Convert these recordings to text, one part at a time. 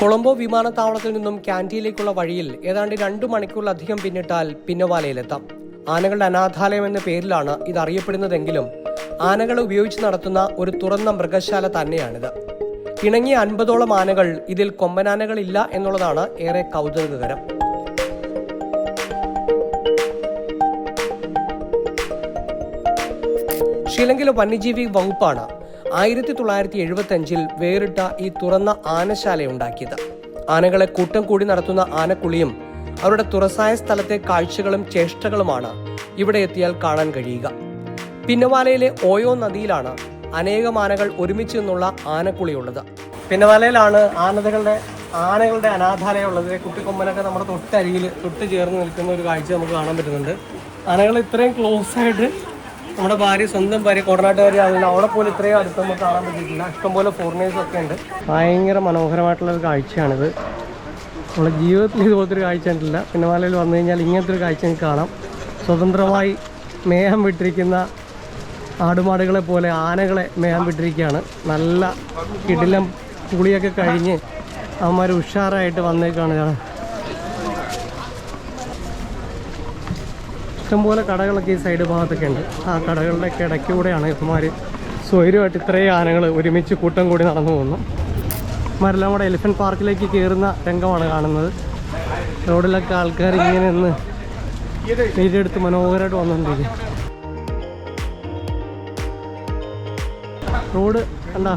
കൊളംബോ വിമാനത്താവളത്തിൽ നിന്നും ക്യാന്റീനിലേക്കുള്ള വഴിയിൽ ഏതാണ്ട് രണ്ടു മണിക്കൂറിലധികം പിന്നിട്ടാൽ പിന്നവാലയിലെത്താം. ആനകളുടെ അനാഥാലയം എന്ന പേരിലാണ് ഇത് അറിയപ്പെടുന്നതെങ്കിലും ആനകളെ ഉപയോഗിച്ച് നടത്തുന്ന ഒരു തുറന്ന മൃഗശാല തന്നെയാണിത്. ഇണങ്ങിയ അൻപതോളം ആനകൾ ഇതിൽ കൊമ്പനാനകളില്ല എന്നുള്ളതാണ് ഏറെ കൗതുകകരം. ശ്രീലങ്കയിലെ വന്യജീവി വകുപ്പാണ് ആയിരത്തി തൊള്ളായിരത്തി എഴുപത്തി അഞ്ചിൽ വേറിട്ട ഈ തുറന്ന ആനശാല ഉണ്ടാക്കിയത് ആനകളെ കൂട്ടം കൂടി നടത്തുന്ന ആനക്കുളിയും അവരുടെ തുറസായ സ്ഥലത്തെ കാഴ്ചകളും ചേഷ്ടകളുമാണ് ഇവിടെ എത്തിയാൽ കാണാൻ കഴിയുക. പിന്നവാലയിലെ ഓയോ നദിയിലാണ് അനേകം ആനകൾ ഒരുമിച്ച് നിന്നുള്ള ആനക്കുളിയുള്ളത്. പിന്നവാലയിലാണ് ആനകളുടെ ആനകളുടെ അനാഥാലയം ഉള്ളത് കുട്ടിക്കൊമ്പനൊക്കെ നമ്മുടെ തൊട്ടരികിൽ തൊട്ട് ചേർന്ന് നിൽക്കുന്ന ഒരു കാഴ്ച നമുക്ക് കാണാൻ പറ്റുന്നുണ്ട്. ആനകൾ ഇത്രയും ക്ലോസ് ആയിട്ട് നമ്മുടെ ഭാര്യ സ്വന്തം ഭാര്യ കോടനാട്ടുകാരി ആണെങ്കിൽ അവിടെ പോലും ഇത്രയും അടുത്ത് നമുക്ക് കാണാൻ പറ്റിയിട്ടില്ല. ഇഷ്ടംപോലെ ഫോറിനേഴ്സ് ഒക്കെ ഉണ്ട്. ഭയങ്കര മനോഹരമായിട്ടുള്ള ഒരു കാഴ്ചയാണിത്. നമ്മുടെ ജീവിതത്തിൽ ഇതുപോലത്തെ ഒരു കാഴ്ച കണ്ടിട്ടില്ല. പിന്നെ മലയിൽ വന്നു കഴിഞ്ഞാൽ ഇങ്ങനത്തെ ഒരു കാഴ്ച എനിക്ക് കാണാം. സ്വതന്ത്രമായി മേഹം വിട്ടിരിക്കുന്ന ആടുമാടുകളെ പോലെ ആനകളെ മേഹം വിട്ടിരിക്കുകയാണ്. നല്ല കിടിലം പുളിയൊക്കെ കഴിഞ്ഞ് അവന്മാർ ഉഷാറായിട്ട് വന്നേക്കാണ് ഇഷ്ടംപോലെ കടകളൊക്കെ ഈ സൈഡ് ഭാഗത്തൊക്കെ ഉണ്ട്. ആ കടകളുടെ ഇടയ്ക്കൂടെയാണ് ഇവന്മാർ സ്വൈര്യമായിട്ട് ഇത്രയും ആനകൾ ഒരുമിച്ച് കൂട്ടം കൂടി നടന്നു പോകുന്നു. കൂടെ എലിഫന്റ് പാർക്കിലേക്ക് കയറുന്ന രംഗമാണ് കാണുന്നത്. റോഡിലൊക്കെ ആൾക്കാർ ഇങ്ങനെ നിന്ന് നീരെടുത്ത് മനോഹരമായിട്ട് വന്നുകൊണ്ടിരിക്കും റോഡ് കണ്ടാ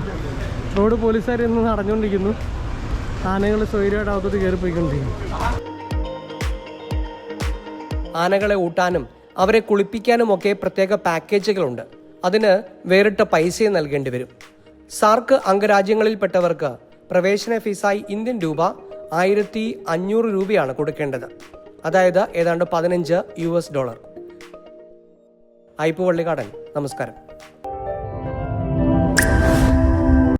റോഡ് പോലീസുകാർ ഇന്ന് നടന്നുകൊണ്ടിരിക്കുന്നു. ആനകൾ സ്വൈര്യമായിട്ട് അകത്തോട്ട് കയറി പോയിക്കൊണ്ടിരിക്കുന്നു ആനകളെ ഊട്ടാനും അവരെ കുളിപ്പിക്കാനും ഒക്കെ പ്രത്യേക പാക്കേജുകളുണ്ട്. അതിന് വേറിട്ട പൈസയും നൽകേണ്ടി വരും. സാർക്ക് അംഗരാജ്യങ്ങളിൽപ്പെട്ടവർക്ക് പ്രവേശന ഫീസായി ഇന്ത്യൻ രൂപ ആയിരത്തി അഞ്ഞൂറ് രൂപയാണ് കൊടുക്കേണ്ടത്. അതായത് ഏതാണ്ട് പതിനഞ്ച് U S dollar. Aipp Vallikkadan നമസ്കാരം.